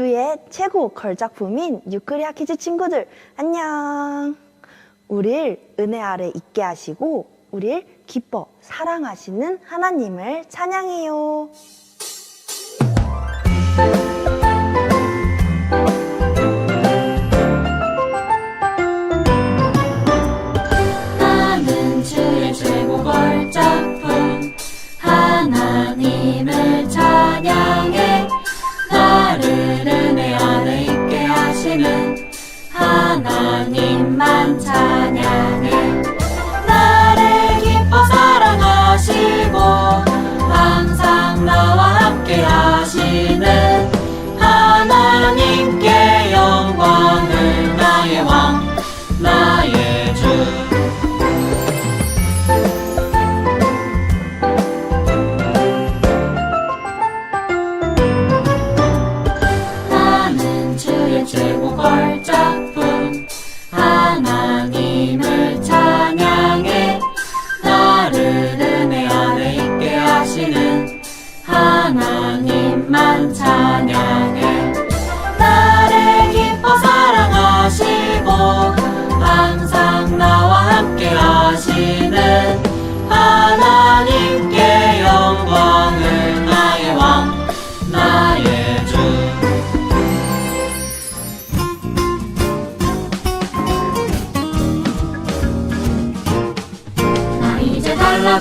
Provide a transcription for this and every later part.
주의 최고 걸작품인 유크리아 키즈 친구들 안녕. 우릴 은혜 아래 있게 하시고 우릴 기뻐 사랑하시는 하나님을 찬양해요.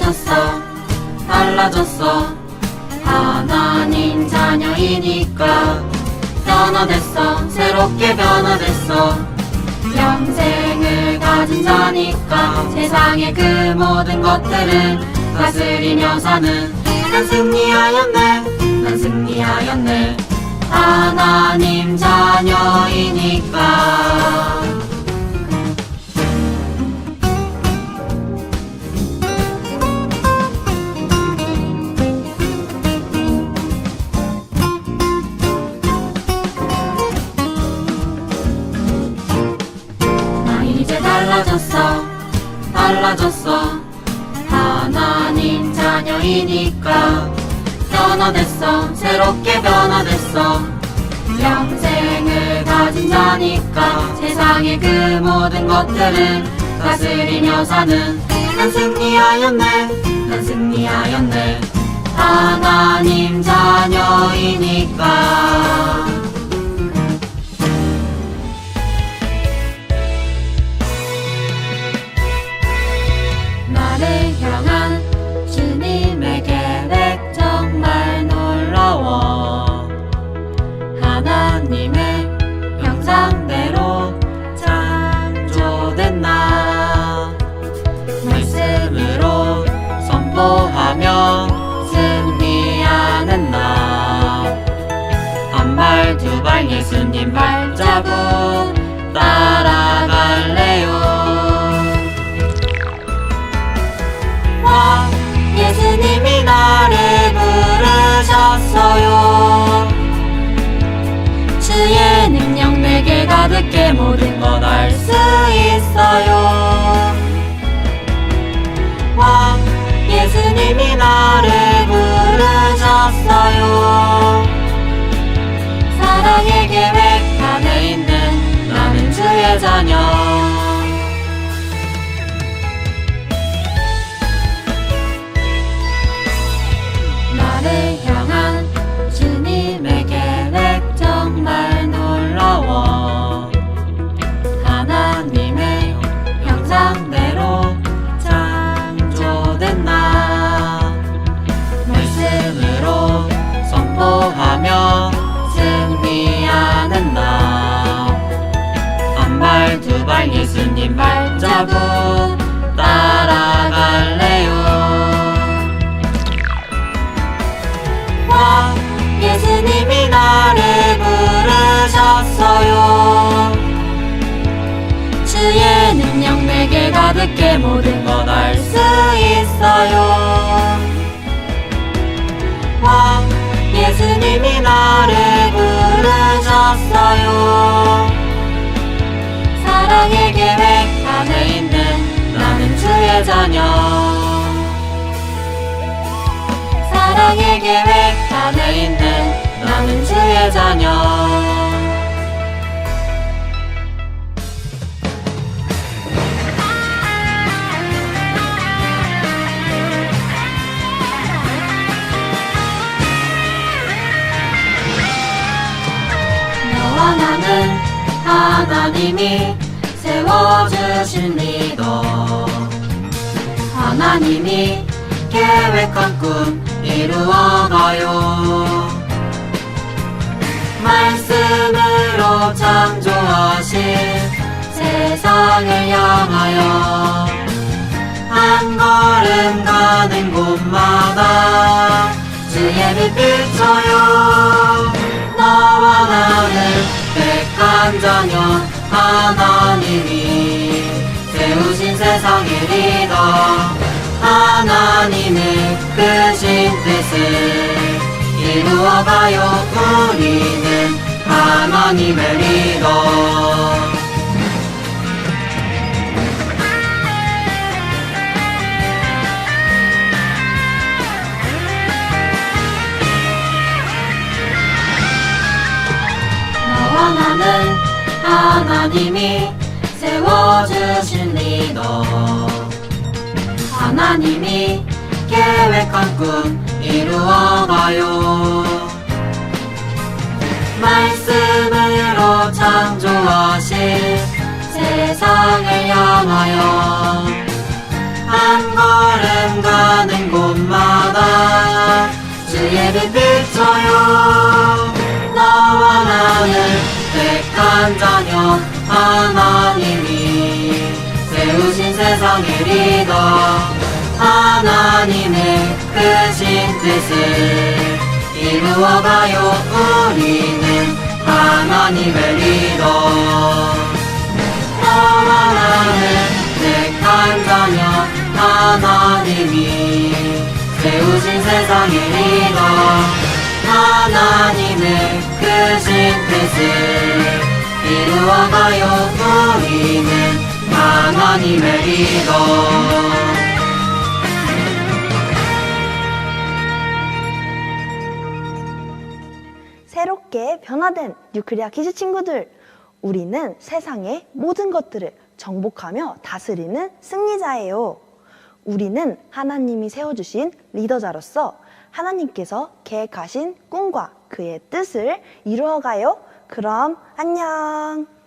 달라졌어. 달라졌어. 하나님 자녀이니까 변화됐어. 새롭게 변화됐어. 영생을 가진 자니까 세상의 그 모든 것들을 다스리며 사는 난 승리하였네. 난 승리하였네. 하나님 자녀이니까 자녀이니까. 변화됐어. 새롭게 변화됐어. 영생을 가진 자니까. 세상의 그 모든 것들을 다스리며 사는 난 승리하였네. 난 승리하였네. 하나님 자녀이니까 발 예수님 발자국 따라갈래요. 와 예수님이 나를 부르셨어요. 주의 능력 내게 가득해 모든 것알수 있어요. 와 예수님이 나를 부르셨어요 사랑의 계획 안에 있는 나는 주의 자녀 발자국 따라갈래요. 와 예수님이 나를 부르셨어요. 주의 능력 내게 가득해 모든 것알수 있어요. 와 예수님이 나를 부르셨어요. 나는 자녀. 사랑의 계획 안에 있는 나는 주의 자녀. 너와 나는 하나님이 세워주신 리더. 하나님이 계획한 꿈 이루어가요. 말씀으로 창조하신 세상을 향하여 한 걸음 가는 곳마다 주의 빛 비춰요. 너와 나는 백한 자녀 하나님이 세우신 세상의 리더 이루어가요 우리는 하나님의 리더. 너와 나는 하나님이 세워주신 리더. 하나님이 계획한 꿈 이루어가요. 말씀으로 창조하신 세상을 향하여. 한 걸음 가는 곳마다 주의 빛 비춰요. 너와 나는 택한 자녀 하나님이 세우신 세상의 리더 하나님의 크신 뜻을 이루어가요. 우리는 하나님의 리더 나는 택한 자녀 하나님이 세우신 세상의 리더. 하나님의 크신 뜻을 이루어가요. 우리는 하나님의 리더 새롭게 변화된 뉴크리아 퀴즈 친구들. 우리는 세상의 모든 것들을 정복하며 다스리는 승리자예요. 우리는 하나님이 세워주신 리더자로서 하나님께서 계획하신 꿈과 그의 뜻을 이루어가요. 그럼 안녕.